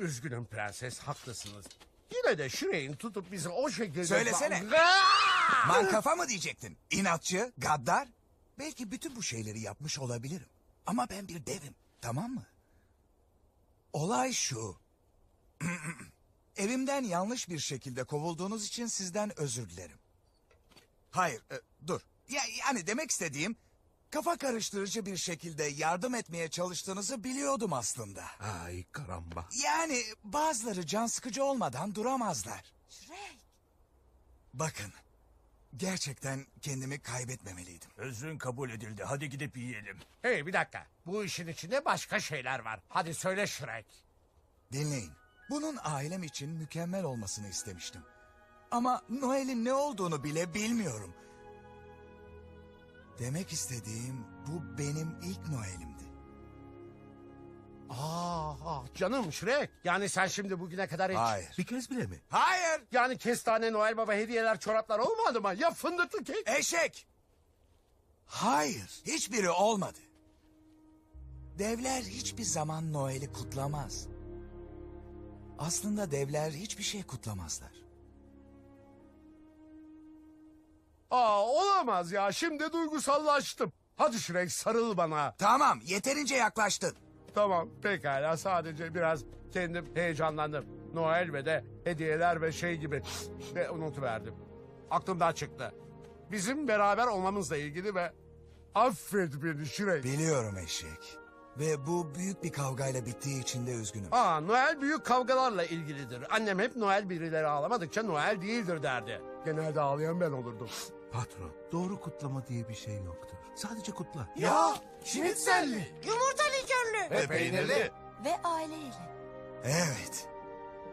Üzgünüm prenses haklısınız. Yine de Shrek'in tutup bizi o şekilde... Söylesene. Man kafa mı diyecektin? İnatçı, gaddar. Belki bütün bu şeyleri yapmış olabilirim. Ama ben bir devim, tamam mı? Olay şu. Evimden yanlış bir şekilde kovulduğunuz için sizden özür dilerim. Hayır, e, dur. Ya, yani demek istediğim... Kafa karıştırıcı bir şekilde yardım etmeye çalıştığınızı biliyordum aslında. Ay karamba. Yani bazıları can sıkıcı olmadan duramazlar. Shrek. Bakın, gerçekten kendimi kaybetmemeliydim. Özrün kabul edildi. Hadi gidip yiyelim. Hey bir dakika. Bu işin içinde başka şeyler var. Hadi söyle Shrek. Dinleyin. Bunun ailem için mükemmel olmasını istemiştim. Ama Noel'in ne olduğunu bile bilmiyorum. Demek istediğim bu benim ilk Noel'imdi. Aa, ah, canım Shrek. Yani sen şimdi bugüne kadar hiç... Hayır. Bir kez bile mi? Hayır! Yani kestane Noel Baba hediyeler çoraplar olmadı mı? Ya fındıklı kek? Eşek! Hayır, hiçbiri olmadı. Devler hiçbir zaman Noel'i kutlamaz. Aslında devler hiçbir şey kutlamazlar. Aa olamaz ya. Şimdi duygusallaştım. Hadi Shrek sarıl bana. Tamam, yeterince yaklaştın. Tamam pekala sadece biraz kendim heyecanlandım. Noel ve de hediyeler ve şey gibi ve unutuverdim. Aklımdan çıktı. Bizim beraber olmamızla ilgili ve affet beni Shrek. Biliyorum eşek. Ve bu büyük bir kavgayla bittiği için de üzgünüm. Aa Noel büyük kavgalarla ilgilidir. Annem hep Noel birileri ağlamadıkça Noel değildir derdi. Genelde ağlayan ben olurdum. Patron, doğru kutlama diye bir şey yoktur. Sadece kutla. Ya, şinitselli. Yumurta likörlü. Ve peynirli. Ve aileyle. Evet,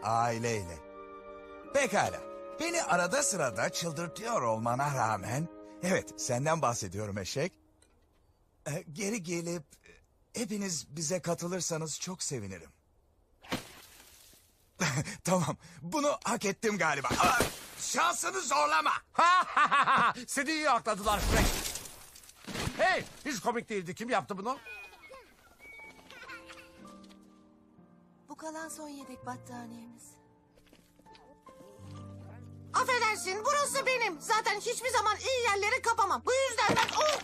aileyle. Pekala, beni arada sırada çıldırtıyor olmana rağmen... Evet, senden bahsediyorum eşek. Ee, geri gelip e, hepiniz bize katılırsanız çok sevinirim. tamam, bunu hak ettim galiba. Aa, şansını zorlama. Seni iyi akladılar Shrek. Hey hiç komik değildi. Kim yaptı bunu? Bu kalan son yedek battaniyemiz. Affedersin burası benim. Zaten hiçbir zaman iyi yerleri kapamam. Bu yüzden ben... Oh!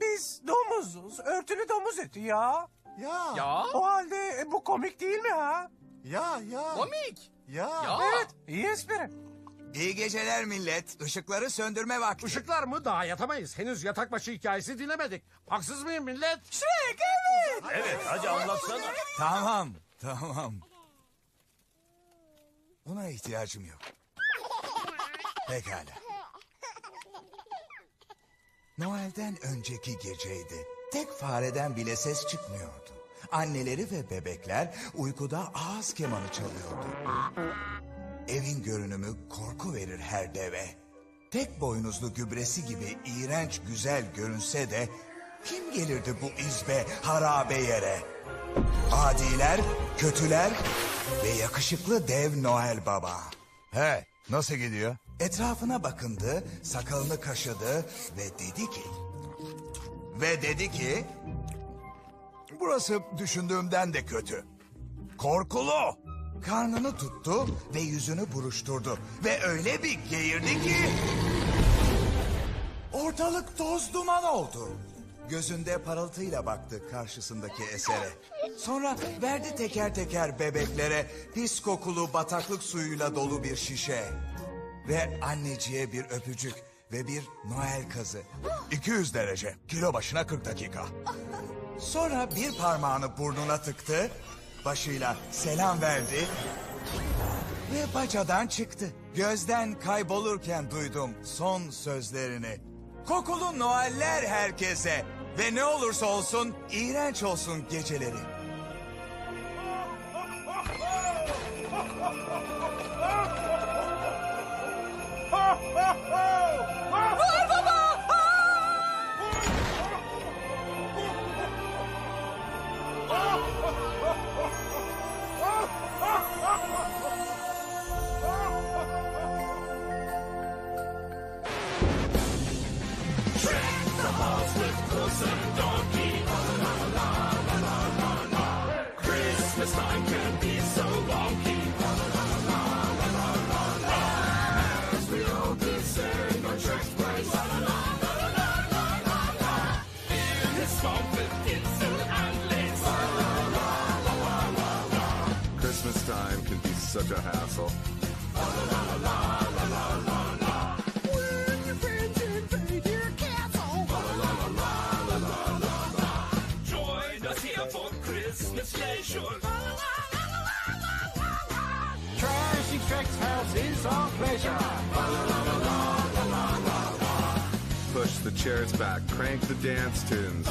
Biz domuzuz. Örtülü domuz eti ya. Ya, Ya. O halde e, bu komik değil mi ha? ya, ya. Komik. Ya. Evet. İyi espri. İyi geceler millet. Işıkları söndürme vakti. Işıklar mı? Daha yatamayız. Henüz yatak başı hikayesi dinlemedik. Haksız mıyım millet? Evet hadi anlatsana. Tamam, tamam. Buna ihtiyacım yok. Pekala. Noel'den önceki geceydi. Tek fareden bile ses çıkmıyordu. Anneleri ve bebekler uykuda ağız kemanı çalıyordu. Evin görünümü korku verir her deve. Tek boynuzlu gübresi gibi iğrenç güzel görünse de kim gelirdi bu izbe harabe yere? Adiler, kötüler ve yakışıklı dev Noel Baba. He, nasıl gidiyor? Etrafına bakındı, sakalını kaşıdı ve dedi ki... Ve dedi ki... Burası düşündüğümden de kötü. Korkulu. Karnını tuttu ve yüzünü buruşturdu. Ve öyle bir geğirdi ki... Ortalık toz duman oldu. Gözünde parıltıyla baktı karşısındaki esere. Sonra verdi teker teker bebeklere pis kokulu bataklık suyuyla dolu bir şişe. Ve anneciye bir öpücük ve bir Noel kazı. 200 derece, kilo başına 40 dakika. Sonra bir parmağını burnuna tıktı, başıyla selam verdi ve bacadan çıktı. Gözden kaybolurken duydum son sözlerini. Kokulu Noeller herkese ve ne olursa olsun iğrenç olsun geceleri. Christmas time such la hassle. Join us here for Christmas la. Trash extracts house is our pleasure. Push the chairs back, crank the dance tunes.